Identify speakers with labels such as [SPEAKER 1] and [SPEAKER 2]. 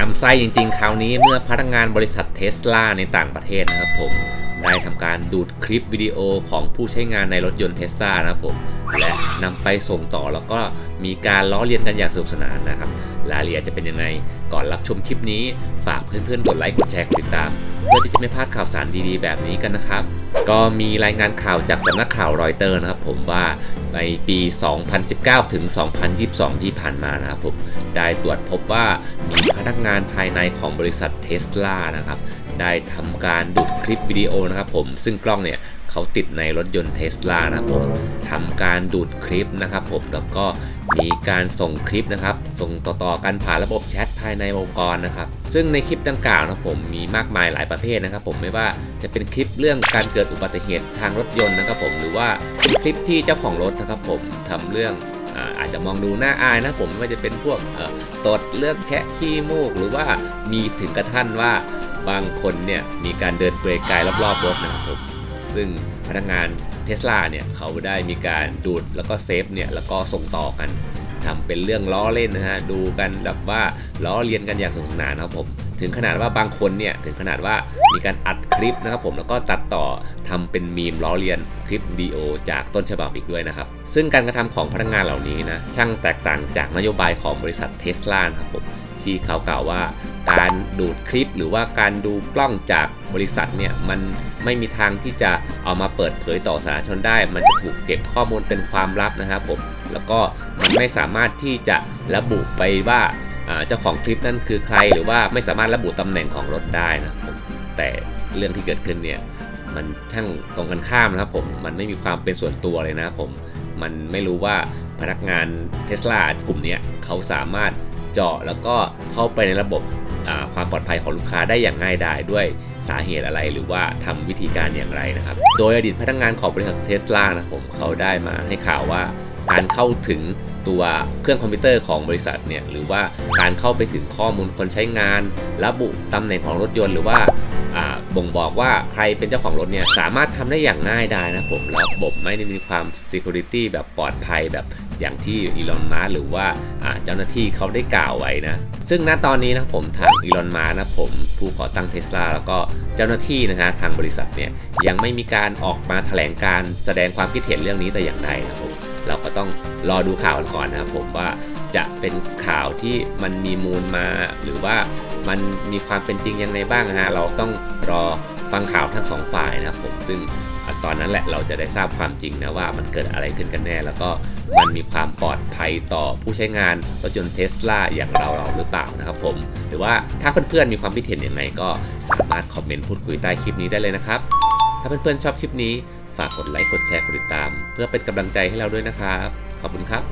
[SPEAKER 1] ามไส้จริงๆ คราวนี้เมื่อพนักงานบริษัทเทสลาในต่างประเทศนะครับผม ได้ทำการดูดคลิปวิดีโอของผู้ใช้งานในรถยนต์เทสลานะครับผมและนำไปส่งต่อแล้วก็มีการล้อเลียนกันอย่างสนุกสนานนะครับรายละเอียดจะเป็นยังไง ก่อนรับชมคลิปนี้ฝากเพื่อนๆกดไลค์กดแชร์กดติดตาม เพื่อที่จะไม่พลาดข่าวสารดีๆ แบบนี้กันนะครับ ก็มีรายงานข่าวจากสำนักข่าวรอยเตอร์นะครับ ผมว่าในปี 2019 ถึง 2022 ที่ผ่านมานะครับผมได้ตรวจพบว่ามีพนักงานภายในของบริษัทเทสลานะครับ ได้ทำการดูดคลิปวิดีโอนะครับผมซึ่งกล้องเนี่ยเขาติดในรถยนต์เทสลานะครับผมทำการดูดคลิปนะครับผมแล้วก็มีการส่งคลิปนะครับ ส่งต่อๆกันผ่านระบบแชทภายในองค์กรนะครับ ซึ่งในคลิปดังกล่าวนะครับผมมีมากมายหลายประเภทนะครับ ผมไม่ว่าจะเป็นคลิปเรื่องการเกิดอุบัติเหตุทางรถยนต์นะครับผมหรือว่าคลิปที่เจ้าของรถนะครับผมทำเรื่อง อาจจะมองดูน่าอายนะผมไม่ว่าจะเป็นพวกตดเลือกแคะขี้มูก หรือว่ามีถึงกระทั่นว่าบางคนเนี่ยมีการเดินเปลือยกายรอบๆรถนะครับผมซึ่งพนักงานเทสลาเนี่ยเขาได้มีการดูดแล้วก็เซฟเนี่ยแล้วก็ส่งต่อกันทำเป็นเรื่องล้อเล่นนะฮะดูกันแบบว่าล้อเลียนกันอย่างสนุกสนานนะครับผม ถึงขนาดว่าบางคนเนี่ยถึงขนาดว่ามีการอัดคลิปนะครับผมแล้วก็ตัดต่อทำเป็นมีมล้อเลียนคลิปวิดีโอจากต้นฉบับอีกด้วยนะครับ ซึ่งการกระทำของพนักงานเหล่านี้นะช่างแตกต่างจากนโยบายของบริษัทเทสลานะครับผมที่เขากล่าวว่าการดูดคลิปหรือว่าการดูกล้องจากบริษัทเนี่ยมันไม่มีทางที่จะเอามาเปิดเผยต่อสาธารณชนได้ มันจะถูกเก็บข้อมูลเป็นความลับนะครับผมแล้วก็มันไม่สามารถที่จะระบุไปว่า เจ้าของคลิปนั้นคือใครหรือว่าไม่สามารถระบุตำแหน่งของรถได้นะครับผมแต่เรื่องที่เกิดขึ้นเนี่ยมันช่างตรงกันข้ามนะครับผมมันไม่มีความเป็นส่วนตัวเลยนะผมมันไม่รู้ว่าพนักงานเทสลากลุ่มนี้เขาสามารถเจาะแล้วก็เข้าไปในระบบความปลอดภัยของลูกค้าได้อย่างง่ายดายด้วยสาเหตุอะไรหรือว่าทำวิธีการอย่างไรนะครับ โดยอดีตพนักงานของบริษัทเทสลานะผมเขาได้มาให้ข่าวว่า การเข้าถึงตัวเครื่องคอมพิวเตอร์ของบริษัทเนี่ยหรือว่าการเข้าไปถึงข้อมูลคนใช้งาน ระบุตำแหน่งของรถยนต์หรือว่าบ่งบอกว่าใครเป็นเจ้าของรถเนี่ยสามารถทำได้อย่างง่ายดายนะผมแล้วระบบไม่ได้มีความ Security แบบปลอดภัยแบบอย่างที่อีลอนมาหรือว่าเจ้าหน้าที่เขาได้กล่าวไว้นะ ซึ่งณตอนนี้นะผมทางอีลอนมานะผมผู้ก่อตั้งเทสลาแล้วก็เจ้าหน้าที่นะฮะทางบริษัทเนี่ยยังไม่มีการออกมาแถลงการแสดงความคิดเห็นเรื่องนี้แต่อย่างใดนะครับผม เราก็ต้องรอดูข่าวกันก่อนนะครับผมว่าจะเป็นข่าวที่มันมีมูลมา หรือว่ามันมีความเป็นจริงยังไงบ้างนะฮะเราต้องรอฟังข่าวทั้งสองฝ่ายนะครับผมซึ่งตอนนั้นแหละเราจะได้ทราบความจริงนะว่ามันเกิดอะไรขึ้นกันแน่ แล้วก็มันมีความปลอดภัยต่อผู้ใช้งานรถยนต์เทสลาอย่างเราเราหรือเปล่านะครับผม หรือว่าถ้าเพื่อนๆมีความคิดเห็นยังไงก็สามารถคอมเมนต์พูดคุยใต้คลิปนี้ได้เลยนะครับ ถ้าเพื่อนๆชอบคลิปนี้ ฝากกดไลค์กดแชร์กดติดตาม เพื่อเป็นกำลังใจให้เราด้วยนะครับ ขอบคุณครับ